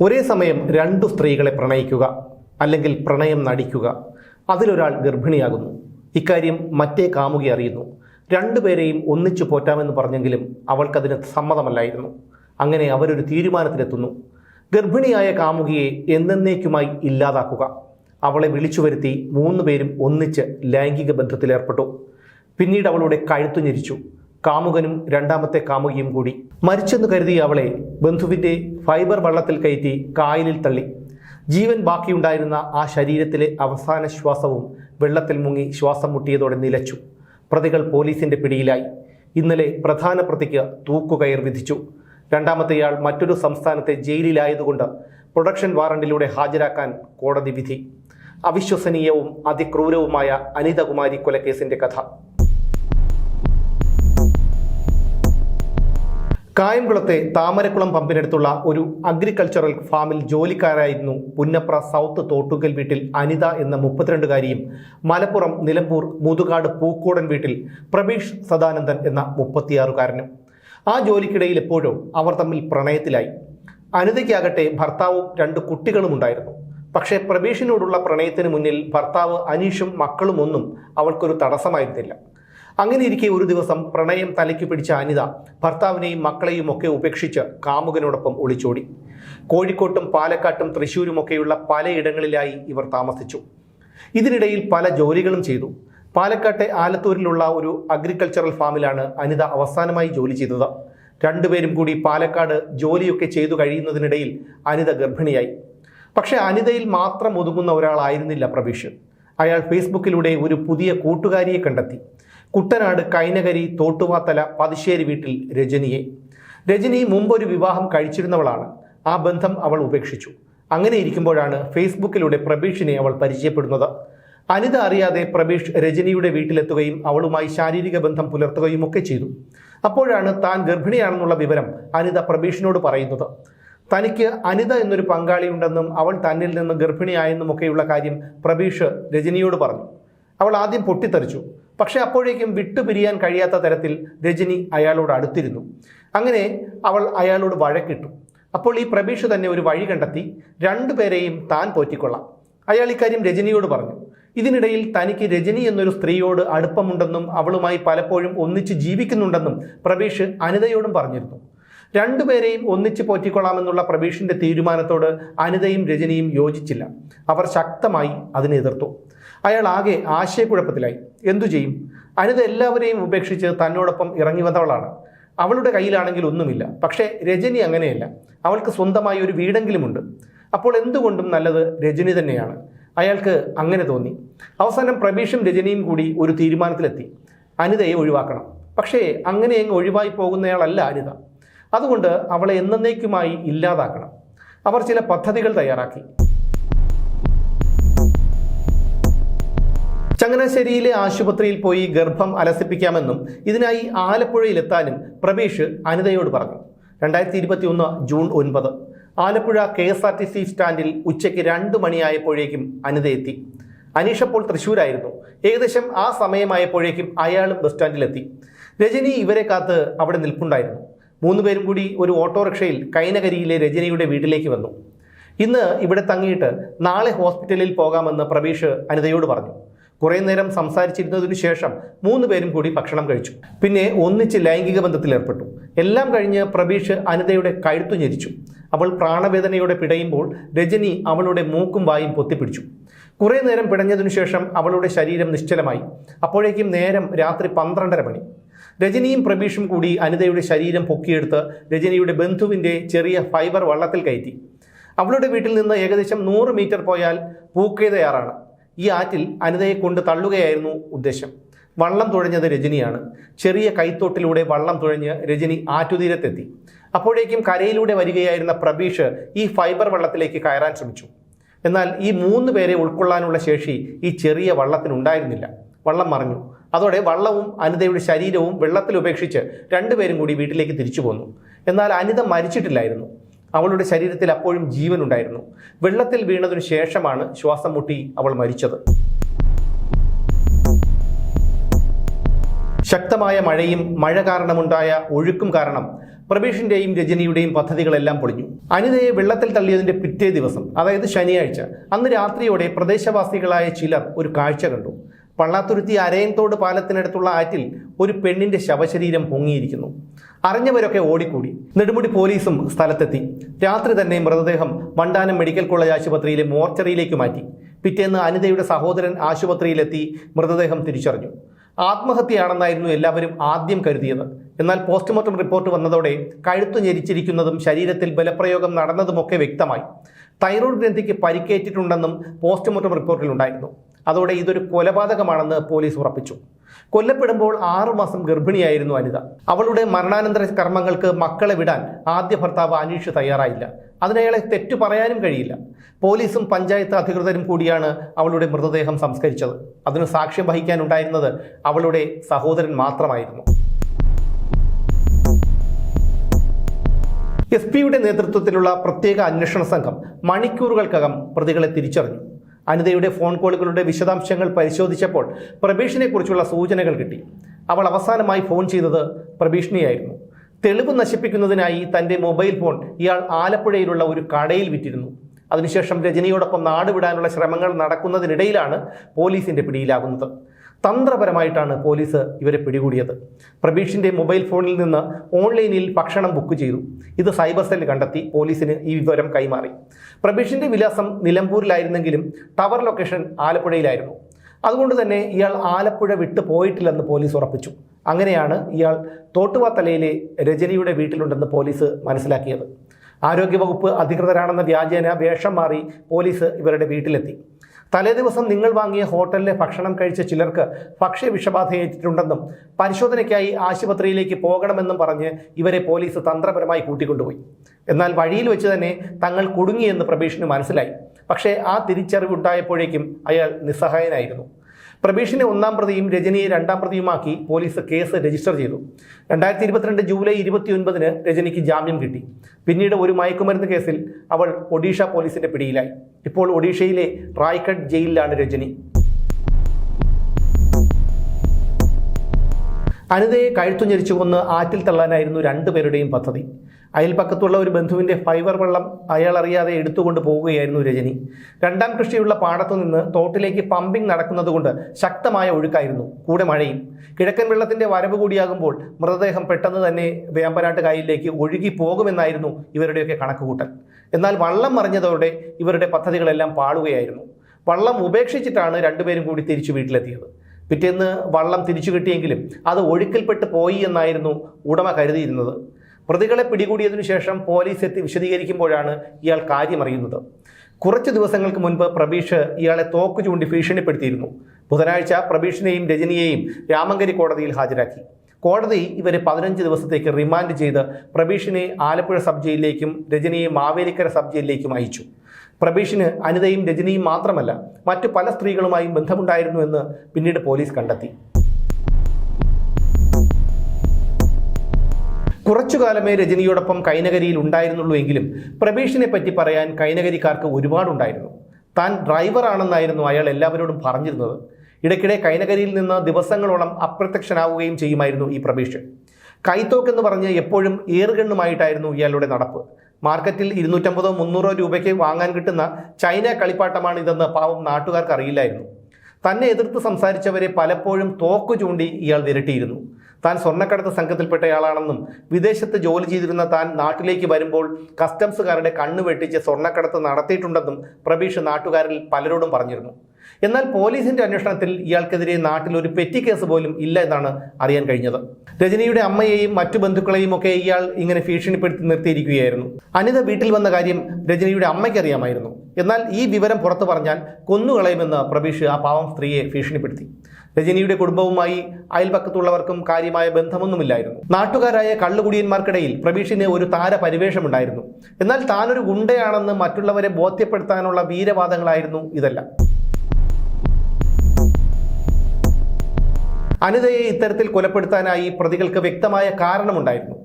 ഒരേ സമയം രണ്ടു സ്ത്രീകളെ പ്രണയിക്കുക അല്ലെങ്കിൽ പ്രണയം നടിക്കുക. അതിലൊരാൾ ഗർഭിണിയാകുന്നു. ഇക്കാര്യം മറ്റേ കാമുകി അറിയുന്നു. രണ്ടുപേരെയും ഒന്നിച്ചു പോറ്റാമെന്ന് പറഞ്ഞെങ്കിലും അവൾക്കതിന് സമ്മതമല്ലായിരുന്നു. അങ്ങനെ അവരൊരു തീരുമാനത്തിലെത്തുന്നു. ഗർഭിണിയായ കാമുകിയെ എന്നേക്കുമായി ഇല്ലാതാക്കുക. അവളെ വിളിച്ചു വരുത്തി മൂന്ന് പേരും ഒന്നിച്ച് ലൈംഗിക ബന്ധത്തിലേർപ്പെട്ടു. പിന്നീട് അവളുടെ കഴുത്തു ഞെരിച്ചു. കാമുകനും രണ്ടാമത്തെ കാമുകിയും കൂടി. മരിച്ചെന്ന് കരുതി അവളെ ബന്ധുവിന്റെ ഫൈബർ വള്ളത്തിൽ കയറ്റി കായലിൽ തള്ളി. ജീവൻ ബാക്കിയുണ്ടായിരുന്ന ആ ശരീരത്തിലെ അവസാന ശ്വാസവും വെള്ളത്തിൽ മുങ്ങി ശ്വാസം മുട്ടിയതോടെ നിലച്ചു. പ്രതികൾ പോലീസിന്റെ പിടിയിലായി. ഇന്നലെ പ്രധാന പ്രതിക്ക് തൂക്കുകയർ വിധിച്ചു. രണ്ടാമത്തെയാൾ മറ്റൊരു സംസ്ഥാനത്തെ ജയിലിലായതുകൊണ്ട് പ്രൊഡക്ഷൻ വാറണ്ടിലൂടെ ഹാജരാക്കാൻ കോടതി വിധി. അവിശ്വസനീയവും അതിക്രൂരവുമായ അനിതകുമാരി കൊലക്കേസിന്റെ കഥ. കായംകുളത്തെ താമരക്കുളം പമ്പിനടുത്തുള്ള ഒരു അഗ്രികൾച്ചറൽ ഫാമിൽ ജോലിക്കാരായിരുന്നു പുന്നപ്ര സൗത്ത് തോട്ടുകൽ വീട്ടിൽ അനിത എന്ന മുപ്പത്തിരണ്ടുകാരിയും മലപ്പുറം നിലമ്പൂർ മുതുകാട് പൂക്കോടൻ വീട്ടിൽ പ്രബീഷ് സദാനന്ദൻ എന്ന മുപ്പത്തിയാറുകാരനും. ആ ജോലിക്കിടയിൽ എപ്പോഴും അവർ തമ്മിൽ പ്രണയത്തിലായി. അനിതയ്ക്കാകട്ടെ ഭർത്താവും രണ്ട് കുട്ടികളും ഉണ്ടായിരുന്നു. പക്ഷേ പ്രബീഷിനോടുള്ള പ്രണയത്തിന് മുന്നിൽ ഭർത്താവ് അനീഷും മക്കളും ഒന്നും അവൾക്കൊരു തടസ്സമായിരുന്നില്ല. അങ്ങനെ ഇരിക്കെ ഒരു ദിവസം പ്രണയം തലയ്ക്ക് പിടിച്ച അനിത ഭർത്താവിനെയും മക്കളെയും ഒക്കെ ഉപേക്ഷിച്ച് കാമുകനോടൊപ്പം ഒളിച്ചോടി. കോഴിക്കോട്ടും പാലക്കാട്ടും തൃശ്ശൂരുമൊക്കെയുള്ള പലയിടങ്ങളിലായി ഇവർ താമസിച്ചു. ഇതിനിടയിൽ പല ജോലികളും ചെയ്തു. പാലക്കാട്ടെ ആലത്തൂരിലുള്ള ഒരു അഗ്രികൾച്ചറൽ ഫാമിലാണ് അനിത അവസാനമായി ജോലി ചെയ്തത്. രണ്ടുപേരും കൂടി പാലക്കാട് ജോലിയൊക്കെ ചെയ്തു കഴിയുന്നതിനിടയിൽ അനിത ഗർഭിണിയായി. പക്ഷേ അനിതയിൽ മാത്രം ഒതുങ്ങുന്ന ഒരാളായിരുന്നില്ല പ്രബീഷ് അയാൾ ഫേസ്ബുക്കിലൂടെ ഒരു പുതിയ കൂട്ടുകാരിയെ കണ്ടെത്തി. കുട്ടനാട് കൈനകരി തോട്ടുവാത്തല പതിശ്ശേരി വീട്ടിൽ രജനിയെ. രജനി മുമ്പൊരു വിവാഹം കഴിച്ചിരുന്നവളാണ്. ആ ബന്ധം അവൾ ഉപേക്ഷിച്ചു. അങ്ങനെ ഇരിക്കുമ്പോഴാണ് ഫേസ്ബുക്കിലൂടെ പ്രബീഷിനെ അവൾ പരിചയപ്പെടുന്നത്. അനിത അറിയാതെ പ്രബീഷ് രജനിയുടെ വീട്ടിലെത്തുകയും അവളുമായി ശാരീരിക ബന്ധം പുലർത്തുകയും ഒക്കെ ചെയ്തു. അപ്പോഴാണ് താൻ ഗർഭിണിയാണെന്നുള്ള വിവരം അനിത പ്രബീഷിനോട് പറയുന്നത്. തനിക്ക് അനിത എന്നൊരു പങ്കാളിയുണ്ടെന്നും അവൾ തന്നിൽ നിന്ന് ഗർഭിണിയായെന്നും ഒക്കെയുള്ള കാര്യം പ്രബീഷ് രജനിയോട് പറഞ്ഞു. അവൾ ആദ്യം പൊട്ടിത്തെറിച്ചു. പക്ഷേ അപ്പോഴേക്കും വിട്ടുപിരിയാൻ കഴിയാത്ത തരത്തിൽ രജനി അയാളോട് അടുത്തിരുന്നു. അങ്ങനെ അവൾ അയാളോട് വഴക്കിട്ടു. അപ്പോൾ ഈ പ്രബീഷ് തന്നെ ഒരു വഴി കണ്ടെത്തി രണ്ടുപേരെയും താൻ പോറ്റിക്കൊള്ളാം. അയാൾ ഇക്കാര്യം രജനിയോട് പറഞ്ഞു. ഇതിനിടയിൽ തനിക്ക് രജനി എന്നൊരു സ്ത്രീയോട് അടുപ്പമുണ്ടെന്നും അവളുമായി പലപ്പോഴും ഒന്നിച്ച് ജീവിക്കുന്നുണ്ടെന്നും പ്രബീഷ് അനിതയോടും പറഞ്ഞിരുന്നു. രണ്ടുപേരെയും ഒന്നിച്ച് പോറ്റിക്കൊള്ളാമെന്നുള്ള പ്രവീഷിന്റെ തീരുമാനത്തോട് അനിതയും രജനിയും യോജിച്ചില്ല. അവർ ശക്തമായി അതിനെ എതിർത്തു. അയാൾ ആകെ ആശയക്കുഴപ്പത്തിലായി. എന്തു ചെയ്യും? അനിത എല്ലാവരെയും ഉപേക്ഷിച്ച് തന്നോടൊപ്പം ഇറങ്ങി വന്നവളാണ്. അവളുടെ കയ്യിലാണെങ്കിൽ ഒന്നുമില്ല. പക്ഷേ രജനി അങ്ങനെയല്ല. അവൾക്ക് സ്വന്തമായി ഒരു വീടെങ്കിലുമുണ്ട്. അപ്പോൾ എന്തുകൊണ്ടും നല്ലത് രജനി തന്നെയാണ്. അയാൾക്ക് അങ്ങനെ തോന്നി. അവസാനം പ്രബീഷും രജനിയും കൂടി ഒരു തീരുമാനത്തിലെത്തി. അനിതയെ ഒഴിവാക്കണം. പക്ഷേ അങ്ങനെ അങ്ങ് ഒഴിവായി പോകുന്നയാളല്ല അനിത. അതുകൊണ്ട് അവളെ എന്നേക്കുമായി ഇല്ലാതാക്കണം. അവർ ചില പദ്ധതികൾ തയ്യാറാക്കി. ചങ്ങനാശ്ശേരിയിലെ ആശുപത്രിയിൽ പോയി ഗർഭം അലസിപ്പിക്കാമെന്നും ഇതിനായി ആലപ്പുഴയിലെത്താനും പ്രബീഷ് അനിതയോട് പറഞ്ഞു. രണ്ടായിരത്തി ഇരുപത്തി ഒന്ന് ജൂൺ ഒൻപത്. Alappuzha K S R T C സ്റ്റാൻഡിൽ ഉച്ചയ്ക്ക് രണ്ട് മണിയായപ്പോഴേക്കും അനിത എത്തി. അനീഷ് അപ്പോൾ തൃശ്ശൂരായിരുന്നു. ഏകദേശം ആ സമയമായപ്പോഴേക്കും അയാളും ബസ് സ്റ്റാൻഡിലെത്തി. രജനി ഇവരെ കാത്ത് അവിടെ നിൽപ്പുണ്ടായിരുന്നു. മൂന്നുപേരും കൂടി ഒരു ഓട്ടോറിക്ഷയിൽ കൈനകരിയിലെ രജനിയുടെ വീട്ടിലേക്ക് വന്നു. ഇന്ന് ഇവിടെ തങ്ങിയിട്ട് നാളെ ഹോസ്പിറ്റലിൽ പോകാമെന്ന് പ്രവീഷ് അനിതയോട് പറഞ്ഞു. കുറേ നേരം സംസാരിച്ചിരുന്നതിനു ശേഷം മൂന്ന് പേരും കൂടി ഭക്ഷണം കഴിച്ചു. പിന്നെ ഒന്നിച്ച് ലൈംഗിക ബന്ധത്തിൽ ഏർപ്പെട്ടു. എല്ലാം കഴിഞ്ഞ് പ്രവീഷ് അനിതയുടെ കഴുത്തു ഞെരിച്ചു. അവൾ പ്രാണവേദനയോടെ പിടയുമ്പോൾ രജനി അവളുടെ മൂക്കും വായും പൊത്തിപ്പിടിച്ചു. കുറേ നേരം പിടഞ്ഞതിനു ശേഷം അവളുടെ ശരീരം നിശ്ചലമായി. അപ്പോഴേക്കും നേരം രാത്രി പന്ത്രണ്ടര മണി. രജനിയും പ്രബീഷും കൂടി അനിതയുടെ ശരീരം പൊക്കിയെടുത്ത് രജനിയുടെ ബന്ധുവിന്റെ ചെറിയ ഫൈബർ വള്ളത്തിൽ കയറ്റി. അവളുടെ വീട്ടിൽ നിന്ന് ഏകദേശം നൂറ് മീറ്റർ പോയാൽ പൂക്കേതയാറാണ് ഈ ആറ്റിൽ അനിതയെ കൊണ്ട് തള്ളുകയായിരുന്നു ഉദ്ദേശം. വള്ളം തുഴഞ്ഞത് രജനിയാണ്. ചെറിയ കൈത്തോട്ടിലൂടെ വള്ളം തുഴഞ്ഞ് രജനി ആറ്റുതീരത്തെത്തി. അപ്പോഴേക്കും കരയിലൂടെ വരികയായിരുന്ന പ്രബീഷ് ഈ ഫൈബർ വള്ളത്തിലേക്ക് കയറാൻ ശ്രമിച്ചു. എന്നാൽ ഈ മൂന്ന് പേരെ ഉൾക്കൊള്ളാനുള്ള ശേഷി ഈ ചെറിയ വള്ളത്തിനുണ്ടായിരുന്നില്ല. വള്ളം മറിഞ്ഞു. അതോടെ വള്ളവും അനിതയുടെ ശരീരവും വെള്ളത്തിൽ ഉപേക്ഷിച്ച് രണ്ടുപേരും കൂടി വീട്ടിലേക്ക് തിരിച്ചു പോന്നു. എന്നാൽ അനിത മരിച്ചിട്ടില്ലായിരുന്നു. അവളുടെ ശരീരത്തിൽ അപ്പോഴും ജീവനുണ്ടായിരുന്നു. വെള്ളത്തിൽ വീണതിനു ശേഷമാണ് ശ്വാസം മുട്ടി അവൾ മരിച്ചത്. ശക്തമായ മഴയും മഴ കാരണമുണ്ടായ ഒഴുക്കും കാരണം പ്രബീഷിന്റെയും രജനിയുടെയും പദ്ധതികളെല്ലാം പൊളിഞ്ഞു. അനിതയെ വെള്ളത്തിൽ തള്ളിയതിന്റെ പിറ്റേ ദിവസം അതായത് ശനിയാഴ്ച അന്ന് രാത്രിയോടെ പ്രദേശവാസികളായ ചിലർ ഒരു കാഴ്ച കണ്ടു. പള്ളാത്തുരുത്തി അരയൻതോട് പാലത്തിനടുത്തുള്ള ആറ്റിൽ ഒരു പെണ്ണിന്റെ ശവശരീരം പൊങ്ങിയിരിക്കുന്നു. അറിഞ്ഞവരൊക്കെ ഓടിക്കൂടി. നെടുമുടി പോലീസും സ്ഥലത്തെത്തി. രാത്രി തന്നെ മൃതദേഹം മണ്ടാനം മെഡിക്കൽ കോളേജ് ആശുപത്രിയിലെ മോർച്ചറിയിലേക്ക് മാറ്റി. പിറ്റേന്ന് അനിതയുടെ സഹോദരൻ ആശുപത്രിയിലെത്തി മൃതദേഹം തിരിച്ചറിഞ്ഞു. ആത്മഹത്യയാണെന്നായിരുന്നു എല്ലാവരും ആദ്യം കരുതിയത്. എന്നാൽ പോസ്റ്റ്മോർട്ടം റിപ്പോർട്ട് വന്നതോടെ കഴുത്തു ഞെരിച്ചിരിക്കുന്നതും ശരീരത്തിൽ ബലപ്രയോഗം നടന്നതുമൊക്കെ വ്യക്തമായി. തൈറോയ്ഡ് ഗ്രന്ഥിക്ക് പരിക്കേറ്റിട്ടുണ്ടെന്നും പോസ്റ്റ്മോർട്ടം റിപ്പോർട്ടിലുണ്ടായിരുന്നു. അതോടെ ഇതൊരു കൊലപാതകമാണെന്ന് പോലീസ് ഉറപ്പിച്ചു. കൊല്ലപ്പെടുമ്പോൾ ആറുമാസം ഗർഭിണിയായിരുന്നു അനിത. അവളുടെ മരണാനന്തര കർമ്മങ്ങൾക്ക് മക്കളെ വിടാൻ ആദ്യ ഭർത്താവ് അനീഷ് തയ്യാറായില്ല. അതിനയാളെ തെറ്റു പറയാനും കഴിയില്ല. പോലീസും പഞ്ചായത്ത് അധികൃതരും കൂടിയാണ് അവളുടെ മൃതദേഹം സംസ്കരിച്ചത്. അതിന് സാക്ഷ്യം വഹിക്കാനുണ്ടായിരുന്നത് അവളുടെ സഹോദരൻ മാത്രമായിരുന്നു. എസ് പിയുടെ നേതൃത്വത്തിലുള്ള പ്രത്യേക അന്വേഷണ സംഘം മണിക്കൂറുകൾക്കകം പ്രതികളെ തിരിച്ചറിഞ്ഞു. അനിതയുടെ ഫോൺ കോളുകളുടെ വിശദാംശങ്ങൾ പരിശോധിച്ചപ്പോൾ പ്രഭീഷിനെക്കുറിച്ചുള്ള സൂചനകൾ കിട്ടി. അവൾ അവസാനമായി ഫോൺ ചെയ്തത് പ്രഭീഷണിയായിരുന്നു തെളിവ് നശിപ്പിക്കുന്നതിനായി തന്റെ മൊബൈൽ ഫോൺ ഇയാൾ ആലപ്പുഴയിലുള്ള ഒരു കടയിൽ വിറ്റിരുന്നു. അതിനുശേഷം രജനിയോടൊപ്പം നാടുവിടാനുള്ള ശ്രമങ്ങൾ നടക്കുന്നതിനിടയിലാണ് പോലീസിന്റെ പിടിയിലാകുന്നത്. തന്ത്രപരമായിട്ടാണ് പോലീസ് ഇവരെ പിടികൂടിയത്. പ്രബീഷിന്റെ മൊബൈൽ ഫോണിൽ നിന്ന് ഓൺലൈനിൽ ഭക്ഷണം ബുക്ക് ചെയ്തു. ഇത് സൈബർ സെൽ കണ്ടെത്തി പോലീസിന് ഈ വിവരം കൈമാറി. പ്രബീഷിന്റെ വിലാസം നിലമ്പൂരിലായിരുന്നെങ്കിലും ടവർ ലൊക്കേഷൻ ആലപ്പുഴയിലായിരുന്നു. അതുകൊണ്ട് തന്നെ ഇയാൾ ആലപ്പുഴ വിട്ടു പോയിട്ടില്ലെന്ന് പോലീസ് ഉറപ്പിച്ചു. അങ്ങനെയാണ് ഇയാൾ തോട്ടുവാത്തലയിലെ രജനിയുടെ വീട്ടിലുണ്ടെന്ന് പോലീസ് മനസ്സിലാക്കിയത്. ആരോഗ്യവകുപ്പ് അധികൃതരാണെന്ന വ്യാജേന വേഷം മാറി പോലീസ് ഇവരുടെ വീട്ടിലെത്തി. തലേദിവസം നിങ്ങൾ വാങ്ങിയ ഹോട്ടലിലെ ഭക്ഷണം കഴിച്ച ചിലർക്ക് ഭക്ഷ്യ വിഷബാധയേറ്റിട്ടുണ്ടെന്നും പരിശോധനയ്ക്കായി ആശുപത്രിയിലേക്ക് പോകണമെന്നും പറഞ്ഞ് ഇവരെ പോലീസ് തന്ത്രപരമായി കൂട്ടിക്കൊണ്ടുപോയി. എന്നാൽ വഴിയിൽ വെച്ച് തന്നെ തങ്ങൾ കുടുങ്ങിയെന്ന് പ്രഭീഷിന് മനസ്സിലായി. പക്ഷേ ആ തിരിച്ചറിവുണ്ടായപ്പോഴേക്കും അയാൾ നിസ്സഹായനായിരുന്നു. പ്രബീഷിനെ ഒന്നാം പ്രതിയും രജനിയെ രണ്ടാം പ്രതിയുമാക്കി പോലീസ് കേസ് രജിസ്റ്റർ ചെയ്തു. രണ്ടായിരത്തി ഇരുപത്തിരണ്ട് ജൂലൈ ഇരുപത്തി ഒൻപതിന് രജനിക്ക് ജാമ്യം കിട്ടി. പിന്നീട് ഒരു മയക്കുമരുന്ന് കേസിൽ അവൾ ഒഡീഷ പോലീസിന്റെ പിടിയിലായി. ഇപ്പോൾ ഒഡീഷയിലെ റായ്ഗഡ് ജയിലിലാണ് രജനി. അനിതയെ കഴുത്തുഞ്ഞരിച്ചു കൊന്ന് ആറ്റിൽ തള്ളാനായിരുന്നു രണ്ടുപേരുടെയും പദ്ധതി. അയൽപ്പക്കത്തുള്ള ഒരു ബന്ധുവിന്റെ ഫൈബർ വെള്ളം അയാൾ അറിയാതെ എടുത്തുകൊണ്ട് പോവുകയായിരുന്നു രജനി. രണ്ടാം കൃഷിയുള്ള പാടത്തു നിന്ന് തോട്ടിലേക്ക് പമ്പിംഗ് നടക്കുന്നതുകൊണ്ട് ശക്തമായ ഒഴുക്കായിരുന്നു. കൂടെ മഴയും. കിഴക്കൻ വെള്ളത്തിന്റെ വരവ് കൂടിയാകുമ്പോൾ മൃതദേഹം പെട്ടെന്ന് തന്നെ വേമ്പനാട്ട് കായലിലേക്ക് ഒഴുകി പോകുമെന്നായിരുന്നു ഇവരുടെയൊക്കെ കണക്കുകൂട്ടൽ. എന്നാൽ വള്ളം മറിഞ്ഞതോടെ ഇവരുടെ പദ്ധതികളെല്ലാം പാളുകയായിരുന്നു. വള്ളം ഉപേക്ഷിച്ചിട്ടാണ് രണ്ടുപേരും കൂടി തിരിച്ചു വീട്ടിലെത്തിയത്. പിറ്റേന്ന് വള്ളം തിരിച്ചു കിട്ടിയെങ്കിലും അത് ഒഴുക്കിൽപ്പെട്ട് പോയി എന്നായിരുന്നു ഉടമ കരുതിയിരുന്നത്. പ്രതികളെ പിടികൂടിയതിനു ശേഷം പോലീസ് എത്തി വിശദീകരിക്കുമ്പോഴാണ് ഇയാൾ കാര്യമറിയുന്നത്. കുറച്ച് ദിവസങ്ങൾക്ക് മുൻപ് പ്രബീഷ് ഇയാളെ തോക്ക് ചൂണ്ടി ഭീഷണിപ്പെടുത്തിയിരുന്നു. ബുധനാഴ്ച പ്രബീഷിനെയും രജനിയെയും രാമങ്കരി കോടതിയിൽ ഹാജരാക്കി. കോടതി ഇവരെ പതിനഞ്ച് ദിവസത്തേക്ക് റിമാൻഡ് ചെയ്ത് പ്രബീഷിനെ ആലപ്പുഴ സബ് ജയിലിലേക്കും രജനിയെ മാവേലിക്കര സബ് ജയിലിലേക്കും അയച്ചു. പ്രബീഷിന് അനിതയും രജനിയും മാത്രമല്ല മറ്റു പല സ്ത്രീകളുമായും ബന്ധമുണ്ടായിരുന്നു എന്ന് പിന്നീട് പോലീസ് കണ്ടെത്തി. കുറച്ചുകാലമേ രജനിയോടൊപ്പം കൈനകരിയിൽ ഉണ്ടായിരുന്നുള്ളൂ എങ്കിലും പ്രബീഷിനെ പറ്റി പറയാൻ കൈനകരിക്കാർക്ക് ഒരുപാടുണ്ടായിരുന്നു. താൻ ഡ്രൈവറാണെന്നായിരുന്നു അയാൾ എല്ലാവരോടും പറഞ്ഞിരുന്നത്. ഇടയ്ക്കിടെ കൈനകരിയിൽ നിന്ന് ദിവസങ്ങളോളം അപ്രത്യക്ഷനാവുകയും ചെയ്യുമായിരുന്നു ഈ പ്രബീഷ് കൈത്തോക്ക് എന്ന് പറഞ്ഞ് എപ്പോഴും ഏറുകണ്ണുമായിട്ടായിരുന്നു ഇയാളുടെ നടപ്പ്. മാർക്കറ്റിൽ ഇരുന്നൂറ്റമ്പതോ മുന്നൂറോ രൂപയ്ക്ക് വാങ്ങാൻ കിട്ടുന്ന ചൈന കളിപ്പാട്ടമാണ് ഇതെന്ന് പാവം നാട്ടുകാർക്ക് അറിയില്ലായിരുന്നു തന്നെ എതിർത്ത് സംസാരിച്ചവരെ പലപ്പോഴും തോക്കു ചൂണ്ടി ഇയാൾ വിരട്ടിയിരുന്നു. താൻ സ്വർണക്കടത്ത് സംഘത്തിൽപ്പെട്ടയാളാണെന്നും വിദേശത്ത് ജോലി ചെയ്തിരുന്ന താൻ നാട്ടിലേക്ക് വരുമ്പോൾ കസ്റ്റംസുകാരുടെ കണ്ണു വെട്ടിച്ച് സ്വർണക്കടത്ത് നടത്തിയിട്ടുണ്ടെന്നും പ്രബീഷ് നാട്ടുകാരിൽ പലരോടും പറഞ്ഞിരുന്നു. എന്നാൽ പോലീസിന്റെ അന്വേഷണത്തിൽ ഇയാൾക്കെതിരെ നാട്ടിൽ ഒരു പെറ്റി കേസ് പോലും ഇല്ല എന്നാണ് അറിയാൻ കഴിഞ്ഞത്. രജനിയുടെ അമ്മയെയും മറ്റു ബന്ധുക്കളെയും ഒക്കെ ഇയാൾ ഇങ്ങനെ ഭീഷണിപ്പെടുത്തി നിർത്തിയിരിക്കുകയായിരുന്നു. അനിത വീട്ടിൽ വന്ന കാര്യം രജനിയുടെ അമ്മയ്ക്ക് അറിയാമായിരുന്നു. എന്നാൽ ഈ വിവരം പുറത്തു പറഞ്ഞാൽ കൊന്നുകളയുമെന്ന് പ്രബീഷ് ആ പാവം സ്ത്രീയെ ഭീഷണിപ്പെടുത്തി. രജനിയുടെ കുടുംബവുമായി അയൽപക്കത്തുള്ളവർക്കും കാര്യമായ ബന്ധമൊന്നുമില്ലായിരുന്നു. നാട്ടുകാരായ കള്ളുകുടിയന്മാർക്കിടയിൽ പ്രബീഷിന് ഒരു താര പരിവേഷമുണ്ടായിരുന്നു. എന്നാൽ താനൊരു ഗുണ്ടയാണെന്ന് മറ്റുള്ളവരെ ബോധ്യപ്പെടുത്താനുള്ള വീരവാദങ്ങളായിരുന്നു ഇതെല്ലാം. അനിതയെ ഇത്തരത്തിൽ കൊലപ്പെടുത്താനായി പ്രതികൾക്ക് വ്യക്തമായ കാരണമുണ്ടായിരുന്നു.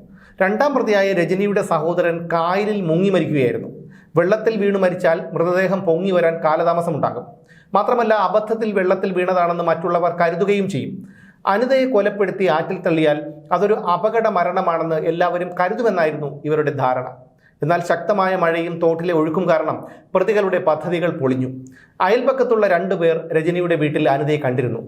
രണ്ടാം പ്രതിയായ രജനിയുടെ സഹോദരൻ കായലിൽ മുങ്ങി മരിക്കുകയായിരുന്നു. വെള്ളത്തിൽ വീണു മരിച്ചാൽ മൃതദേഹം പൊങ്ങി വരാൻ കാലതാമസമുണ്ടാകും. മാത്രമല്ല അബദ്ധത്തിൽ വെള്ളത്തിൽ വീണതാണെന്ന് മറ്റുള്ളവർ കരുതുകയും ചെയ്യും. അനിതയെ കൊലപ്പെടുത്തി ആറ്റിൽ തള്ളിയാൽ അതൊരു അപകട മരണമാണെന്ന് എല്ലാവരും കരുതുമെന്നായിരുന്നു ഇവരുടെ ധാരണ. എന്നാൽ ശക്തമായ മഴയും തോട്ടിലെ ഒഴുക്കും കാരണം പ്രതികളുടെ പദ്ധതികൾ പൊളിഞ്ഞു. അയൽപക്കത്തുള്ള രണ്ടുപേർ രജനിയുടെ വീട്ടിൽ അനിതയെ കണ്ടിരുന്നു.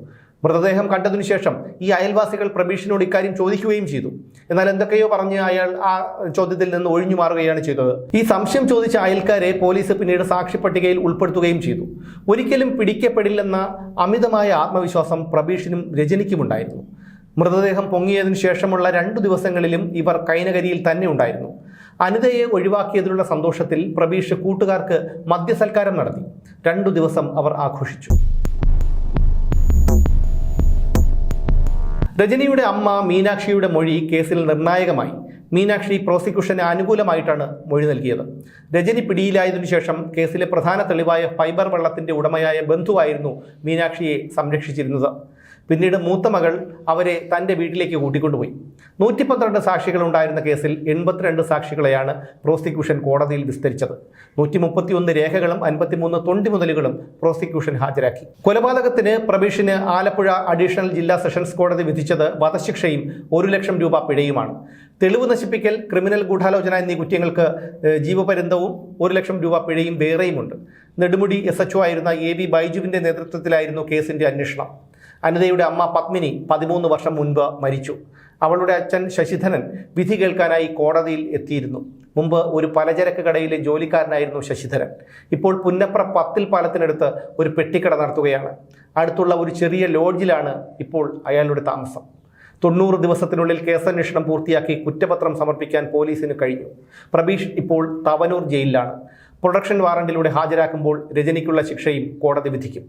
മൃതദേഹം കണ്ടതിനു ശേഷം ഈ അയൽവാസികൾ പ്രബീഷിനോട് ഇക്കാര്യം ചോദിക്കുകയും ചെയ്തു. എന്നാൽ എന്തൊക്കെയോ പറഞ്ഞ് അയാൾ ആ ചോദ്യത്തിൽ നിന്ന് ഒഴിഞ്ഞു മാറുകയാണ് ചെയ്തത്. ഈ സംശയം ചോദിച്ച അയൽക്കാരെ പോലീസ് പിന്നീട് സാക്ഷി പട്ടികയിൽ ഉൾപ്പെടുത്തുകയും ചെയ്തു. ഒരിക്കലും പിടിക്കപ്പെടില്ലെന്ന അമിതമായ ആത്മവിശ്വാസം പ്രബീഷിനും രജനിക്കുമുണ്ടായിരുന്നു. മൃതദേഹം പൊങ്ങിയതിനു ശേഷമുള്ള രണ്ടു ദിവസങ്ങളിലും ഇവർ കൈനകരിയിൽ തന്നെ ഉണ്ടായിരുന്നു. അനിതയെ ഒഴിവാക്കിയതിലുള്ള സന്തോഷത്തിൽ പ്രബീഷ് കൂട്ടുകാർക്ക് മദ്യസൽക്കാരം നടത്തി. രണ്ടു ദിവസം അവർ ആഘോഷിച്ചു. രജനിയുടെ അമ്മ മീനാക്ഷിയുടെ മൊഴി കേസിൽ നിർണായകമായി. മീനാക്ഷി പ്രോസിക്യൂഷന് അനുകൂലമായിട്ടാണ് മൊഴി നൽകിയത്. രജനി പിടിയിലായതിനു ശേഷം കേസിലെ പ്രധാന തെളിവായ ഫൈബർ വെള്ളത്തിന്റെ ഉടമയായ ബന്ധുവായിരുന്നു മീനാക്ഷിയെ സംരക്ഷിച്ചിരുന്നത്. പിന്നീട് മൂത്ത മകൾ അവരെ തന്റെ വീട്ടിലേക്ക് കൂട്ടിക്കൊണ്ടുപോയി. നൂറ്റി പന്ത്രണ്ട് സാക്ഷികൾ ഉണ്ടായിരുന്ന കേസിൽ എൺപത്തിരണ്ട് സാക്ഷികളെയാണ് പ്രോസിക്യൂഷൻ കോടതിയിൽ വിസ്തരിച്ചത്. നൂറ്റി മുപ്പത്തിയൊന്ന് രേഖകളും അൻപത്തിമൂന്ന് തൊണ്ടി മുതലുകളും പ്രോസിക്യൂഷൻ ഹാജരാക്കി. കൊലപാതകത്തിന് പ്രബീഷിന് ആലപ്പുഴ അഡീഷണൽ ജില്ലാ സെഷൻസ് കോടതി വിധിച്ചത് വധശിക്ഷയും ഒരു ലക്ഷം രൂപ പിഴയുമാണ്. തെളിവ് നശിപ്പിക്കൽ ക്രിമിനൽ ഗൂഢാലോചന എന്നീ കുറ്റങ്ങൾക്ക് ജീവപര്യന്തവും ഒരു ലക്ഷം രൂപ പിഴയും വേറെയുമുണ്ട്. നെടുമുടി എസ് എച്ച് ആയിരുന്ന എ ബി ബൈജുവിന്റെ നേതൃത്വത്തിലായിരുന്നു കേസിന്റെ അന്വേഷണം. അനിതയുടെ അമ്മ പത്മിനി പതിമൂന്ന് വർഷം മുൻപ് മരിച്ചു. അവളുടെ അച്ഛൻ ശശിധനൻ വിധി കേൾക്കാനായി കോടതിയിൽ എത്തിയിരുന്നു. മുമ്പ് ഒരു പലചരക്ക് കടയിലെ ജോലിക്കാരനായിരുന്നു ശശിധരൻ. ഇപ്പോൾ പുന്നപ്ര പത്തിൽ പാലത്തിനടുത്ത് ഒരു പെട്ടിക്കട നടത്തുകയാണ്. അടുത്തുള്ള ഒരു ചെറിയ ലോഡ്ജിലാണ് ഇപ്പോൾ അയാളുടെ താമസം. തൊണ്ണൂറ് ദിവസത്തിനുള്ളിൽ കേസന്വേഷണം പൂർത്തിയാക്കി കുറ്റപത്രം സമർപ്പിക്കാൻ പോലീസിന് കഴിഞ്ഞു. പ്രബീഷ് ഇപ്പോൾ തവനൂർ ജയിലിലാണ്. പ്രൊഡക്ഷൻ വാറണ്ടിലൂടെ ഹാജരാക്കുമ്പോൾ രജനിക്കുള്ള ശിക്ഷയും കോടതി വിധിക്കും.